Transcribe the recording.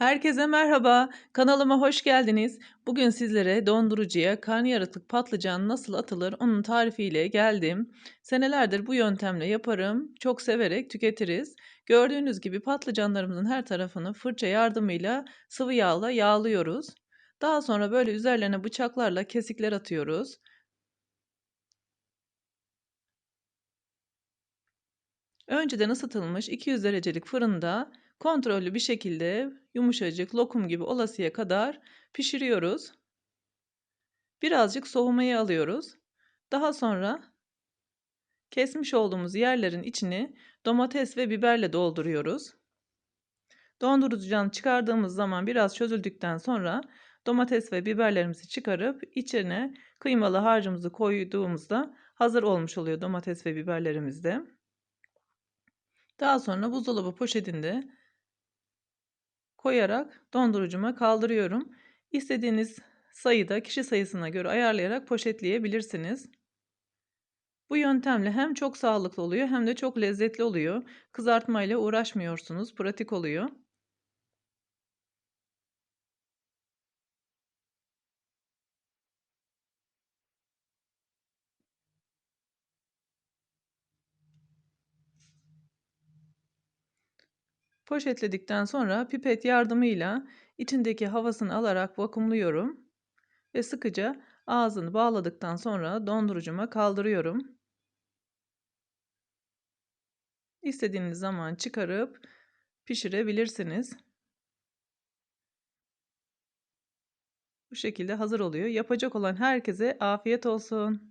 Herkese merhaba, kanalıma hoş geldiniz. Bugün sizlere dondurucuya karnıyarıklık patlıcan nasıl atılır onun tarifiyle geldim. Senelerdir bu yöntemle yaparım, çok severek tüketiriz. Gördüğünüz gibi patlıcanlarımızın her tarafını fırça yardımıyla sıvı yağla yağlıyoruz. Daha sonra böyle üzerlerine bıçaklarla kesikler atıyoruz. Önceden ısıtılmış 200 derecelik fırında kontrollü bir şekilde yumuşacık lokum gibi olasıya kadar pişiriyoruz. Birazcık soğumaya alıyoruz. Daha sonra kesmiş olduğumuz yerlerin içini domates ve biberle dolduruyoruz. Dondurucudan çıkardığımız zaman biraz çözüldükten sonra domates ve biberlerimizi çıkarıp içine kıymalı harcımızı koyduğumuzda hazır olmuş oluyor domates ve biberlerimiz de. Daha sonra buzdolabı poşetinde koyarak dondurucuma kaldırıyorum. İstediğiniz sayıda kişi sayısına göre ayarlayarak poşetleyebilirsiniz. Bu yöntemle hem çok sağlıklı oluyor hem de çok lezzetli oluyor. Kızartma ile uğraşmıyorsunuz, pratik oluyor. Poşetledikten sonra pipet yardımıyla içindeki havasını alarak vakumluyorum ve sıkıca ağzını bağladıktan sonra dondurucuma kaldırıyorum. İstediğiniz zaman çıkarıp pişirebilirsiniz. Bu şekilde hazır oluyor. Yapacak olan herkese afiyet olsun.